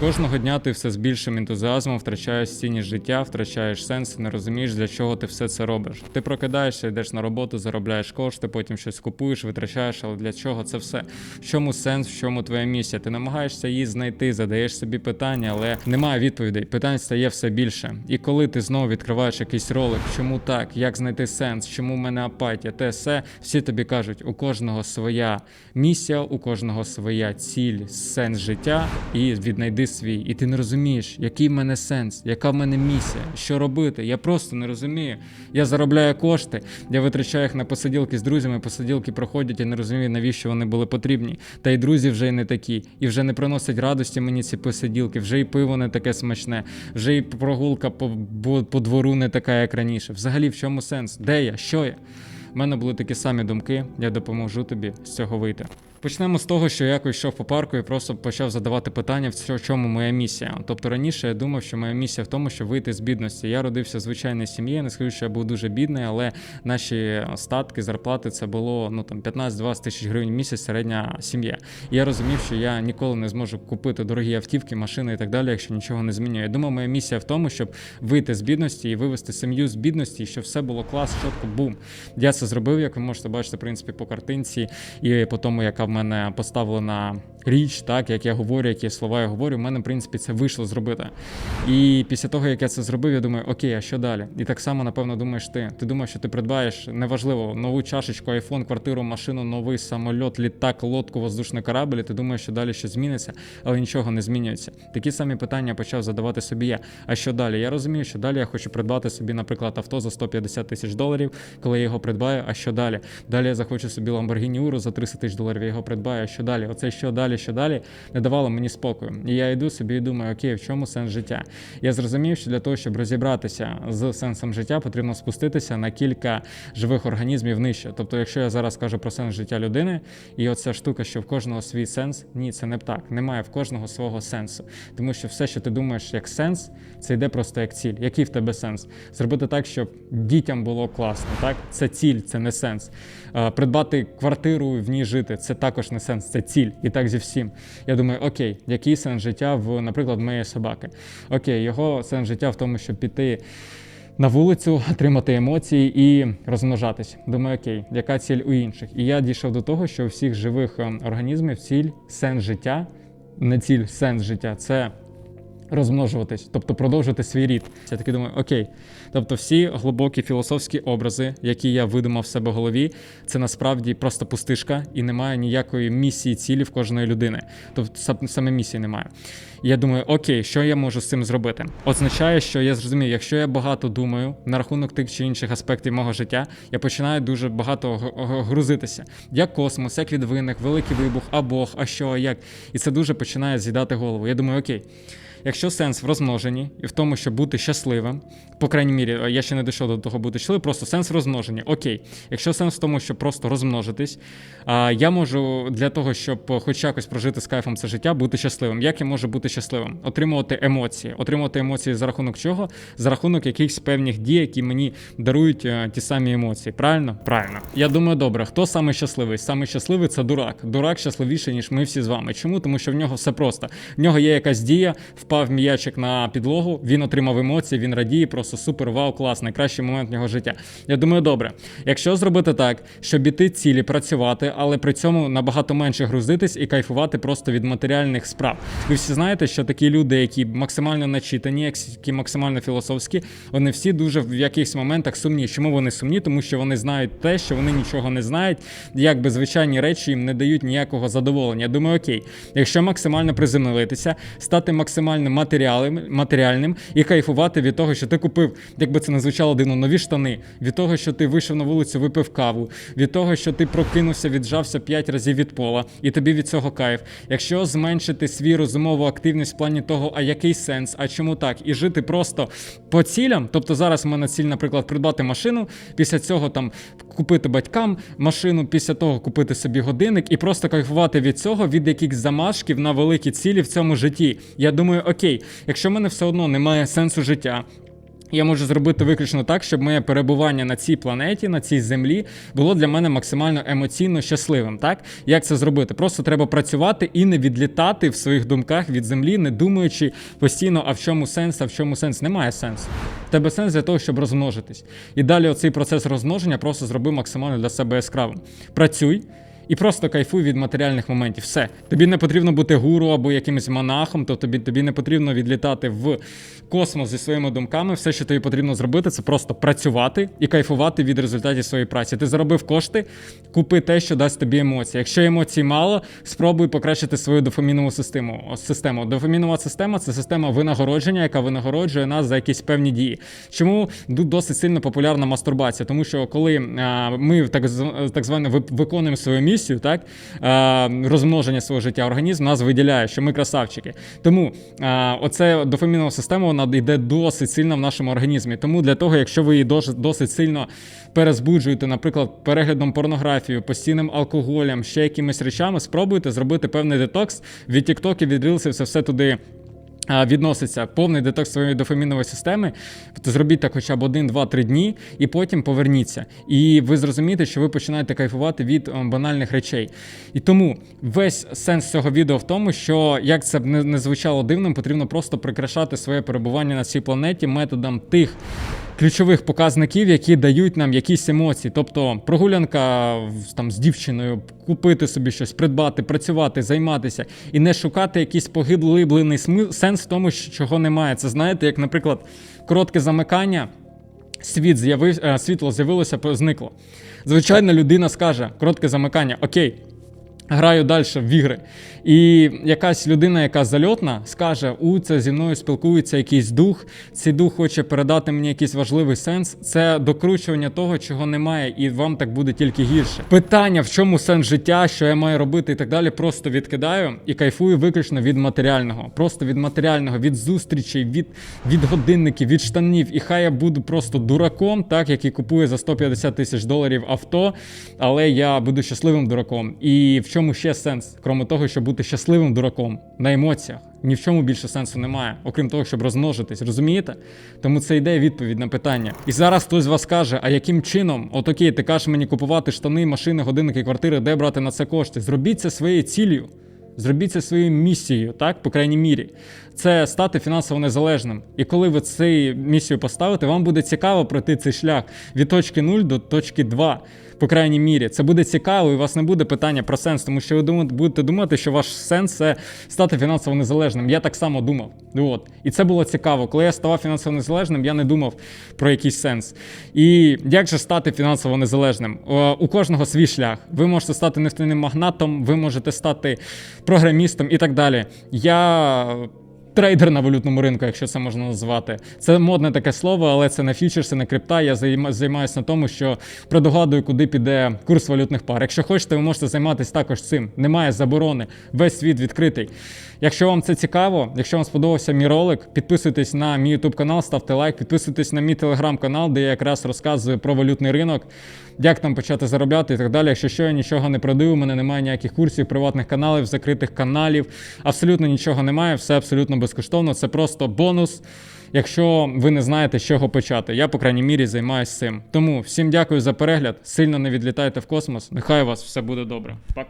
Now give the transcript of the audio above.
Кожного дня ти все з більшим ентузіазмом втрачаєш цінність життя, втрачаєш сенс, не розумієш, для чого ти все це робиш. Ти прокидаєшся, йдеш на роботу, заробляєш кошти, потім щось купуєш, витрачаєш, але для чого це все? В чому сенс, в чому твоя місія? Ти намагаєшся її знайти, задаєш собі питання, але немає відповідей. Питань стає все більше. І коли ти знову відкриваєш якийсь ролик, чому так, як знайти сенс, чому в мене апатія, те все, всі тобі кажуть, у кожного своя місія, у кожного своя ціль, сенс життя, і віднайди свій. І ти не розумієш, який в мене сенс, яка в мене місія, що робити. Я просто не розумію. Я заробляю кошти, я витрачаю їх на посиділки з друзями, посиділки проходять, я не розумію, навіщо вони були потрібні. Та й друзі вже й не такі, і вже не приносять радості мені ці посиділки, вже і пиво не таке смачне, вже і прогулка по, по, по двору не така, як раніше. Взагалі, в чому сенс? Де я? Що я? У мене були такі самі думки, я допоможу тобі з цього вийти. Почнемо з того, що якось йшов по парку і просто почав задавати питання, в чому моя місія. Тобто раніше я думав, що моя місія в тому, щоб вийти з бідності. Я родився в звичайній сім'ї, не скажу, що я був дуже бідний, але наші статки, зарплати це було ну там 15-20 тисяч гривень в місяць середня сім'я. Я розумів, що я ніколи не зможу купити дорогі автівки, машини і так далі, якщо нічого не змінюю. Я думав, моя місія в тому, щоб вийти з бідності і вивести сім'ю з бідності, і щоб все було клас, чітко, бум. Я це зробив, як ви можете бачити, в принципі, по картинці, і по тому, яка мене поставлена річ, так як я говорю, які слова я говорю, в мене, в принципі, це вийшло зробити. І після того, як я це зробив, я думаю, окей, а що далі? І так само, напевно, думаєш ти. Ти думаєш, що ти придбаєш неважливо нову чашечку, айфон, квартиру, машину, новий самольот, літак, лодку, воздушний корабль. і Ти думаєш, що далі щось зміниться, але нічого не змінюється. Такі самі питання почав задавати собі я. А що далі? Я розумію, що далі я хочу придбати собі, наприклад, авто за 150 тисяч доларів, коли я його придбаю. А що далі? Далі я захочу собі Lamborghini Urus за 300 тисяч доларів, я його придбаю. А що далі? Оце що далі, що далі не давало мені спокою. І я йду собі і думаю, окей, в чому сенс життя? Я зрозумів, що для того, щоб розібратися з сенсом життя, потрібно спуститися на кілька живих організмів нижче. Тобто, якщо я зараз кажу про сенс життя людини, і оця штука, що в кожного свій сенс, ні, це не так. Немає в кожного свого сенсу. Тому що все, що ти думаєш як сенс, це йде просто як ціль. Який в тебе сенс? Зробити так, щоб дітям було класно. Так, це ціль, це не сенс. Е, Придбати квартиру, в ній жити це також не сенс, це ціль. І так зі всім. Я думаю, окей, який сенс життя в, наприклад, моєї собаки? Окей, його сенс життя в тому, щоб піти. На вулицю отримати емоції і розмножатись. Думаю, окей, яка ціль у інших? І я дійшов до того, що у всіх живих ем, організмів ціль сенс життя, не ціль сенс життя це розмножуватись, тобто продовжити свій рід. Я таки думаю, окей. Тобто, всі глибокі філософські образи, які я видумав в себе в голові, це насправді просто пустишка і немає ніякої місії цілі в кожної людини. Тобто саме місії немає. І я думаю, окей, що я можу з цим зробити? Означає, що я зрозумів, якщо я багато думаю на рахунок тих чи інших аспектів мого життя, я починаю дуже багато грузитися. Як космос, як він виник, великий вибух, а Бог, а що, а як. І це дуже починає з'їдати голову. Я думаю, окей. Якщо сенс в розмноженні і в тому, щоб бути щасливим, по крайній мірі, я ще не дійшов до того бути щасливим, просто сенс в розмноженні. Окей. Якщо сенс в тому, щоб просто розмножитись, я можу для того, щоб хоч якось прожити з кайфом це життя, бути щасливим. Як я можу бути щасливим? Отримувати емоції. Отримувати емоції за рахунок чого? За рахунок якихось певних дій, які мені дарують е, ті самі емоції. Правильно? Правильно. Я думаю, добре, хто саме щасливий? Саме щасливий це дурак. Дурак щасливіший, ніж ми всі з вами. Чому? Тому що в нього все просто. В нього є якась дія, впав м'ячик на підлогу, він отримав емоції, він радіє, просто супер, вау, клас, найкращий момент в нього життя. Я думаю, добре. Якщо зробити так, щоб іти цілі працювати, але при цьому набагато менше грузитись і кайфувати просто від матеріальних справ. Ви всі знаєте, що такі люди, які максимально начитані, які максимально філософські, вони всі дуже в якихось моментах сумні. Чому вони сумні? Тому що вони знають те, що вони нічого не знають, якби звичайні речі їм не дають ніякого задоволення. Я думаю, окей, якщо максимально приземлитися, стати максимально матеріалем, матеріальним і кайфувати від того, що ти купив, якби це не звучало дивно, нові штани, від того, що ти вийшов на вулицю, випив каву, від того, що ти прокинувся, віджався 5 разів від пола, і тобі від цього кайф. Якщо зменшити свій розумову активність в плані того, а який сенс, а чому так, і жити просто по цілям, тобто зараз в мене ціль, наприклад, придбати машину, після цього там купити батькам машину, після того купити собі годинник і просто кайфувати від цього, від якихось замашків на великі цілі в цьому житті. Я думаю, окей, якщо в мене все одно немає сенсу життя. Я можу зробити виключно так, щоб моє перебування на цій планеті, на цій землі, було для мене максимально емоційно щасливим. Так як це зробити? Просто треба працювати і не відлітати в своїх думках від землі, не думаючи постійно, а в чому сенс, а в чому сенс. Немає сенсу. Тебе сенс для того, щоб розмножитись. І далі оцей процес розмноження просто зроби максимально для себе яскравим. Працюй. І просто кайфуй від матеріальних моментів. Все. Тобі не потрібно бути гуру або якимось монахом, то тобі, тобі не потрібно відлітати в космос зі своїми думками. Все, що тобі потрібно зробити, це просто працювати і кайфувати від результатів своєї праці. Ти заробив кошти, купи те, що дасть тобі емоції. Якщо емоцій мало, спробуй покращити свою дофамінову систему. систему. Дофамінова система це система винагородження, яка винагороджує нас за якісь певні дії. Чому досить сильно популярна мастурбація? Тому що коли а, ми так, так зване ви- виконуємо свою місію, так а, розмноження свого життя, організм нас виділяє, що ми красавчики. Тому а, оце дофамінова система вона йде досить сильно в нашому організмі. Тому для того, якщо ви її досить сильно перезбуджуєте, наприклад, переглядом порнографії, постійним алкоголем, ще якимись речами, спробуйте зробити певний детокс від тіктоків, від рілсів, це все туди. Відноситься повний детокс своєї дофамінової системи, зробіть так хоча б один, два, три дні, і потім поверніться. І ви зрозумієте, що ви починаєте кайфувати від банальних речей. І тому весь сенс цього відео в тому, що як це б не звучало дивним, потрібно просто прикрашати своє перебування на цій планеті методом тих ключових показників, які дають нам якісь емоції. Тобто прогулянка там з дівчиною, купити собі щось, придбати, працювати, займатися і не шукати якийсь поглиблений сенс в тому, що- чого немає. Це знаєте, як, наприклад, коротке замикання. Світ з'явив, е, світло з'явилося, зникло. Звичайно, людина скаже коротке замикання, окей, граю далі в ігри. І якась людина, яка зальотна, скаже: у це зі мною спілкується якийсь дух, цей дух хоче передати мені якийсь важливий сенс. Це докручування того, чого немає, і вам так буде тільки гірше. Питання, в чому сенс життя, що я маю робити і так далі, просто відкидаю і кайфую виключно від матеріального. Просто від матеріального, від зустрічей, від, від годинників, від штанів. І хай я буду просто дураком, так, який купує за 150 тисяч доларів авто, але я буду щасливим дураком. І в чому ще сенс, крім того, щоб бути щасливим дураком на емоціях? Ні в чому більше сенсу немає, окрім того, щоб розмножитись, розумієте? Тому це йде відповідь на питання. І зараз хтось вас каже: а яким чином, от окей, ти кажеш мені купувати штани, машини, годинники, квартири, де брати на це кошти? Зробіть це своєю ціллю. Зробіть це своєю місією, так, по крайній мірі. Це стати фінансово незалежним. І коли ви цю місію поставите, вам буде цікаво пройти цей шлях від точки 0 до точки 2. По крайній мірі, це буде цікаво, і у вас не буде питання про сенс, тому що ви будете думати, що ваш сенс це стати фінансово незалежним. Я так само думав. От. І це було цікаво. Коли я ставав фінансово незалежним, я не думав про якийсь сенс. І як же стати фінансово незалежним? У кожного свій шлях. Ви можете стати нефтяним магнатом, ви можете стати програмістом і так далі. Я трейдер на валютному ринку, якщо це можна назвати. Це модне таке слово, але це не фьючерси, не крипта. Я займаюся на тому, що предугадую, куди піде курс валютних пар. Якщо хочете, ви можете займатися також цим. Немає заборони. Весь світ відкритий. Якщо вам це цікаво, якщо вам сподобався мій ролик, підписуйтесь на мій YouTube канал, ставте лайк, підписуйтесь на мій телеграм-канал, де я якраз розказую про валютний ринок, як там почати заробляти і так далі. Якщо що, я нічого не продаю, у мене немає ніяких курсів, приватних каналів, закритих каналів. Абсолютно нічого немає, все абсолютно безкоштовно. Це просто бонус. Якщо ви не знаєте, з чого почати, я, по крайній мірі, займаюся цим. Тому всім дякую за перегляд. Сильно не відлітайте в космос. Нехай у вас все буде добре. Пока.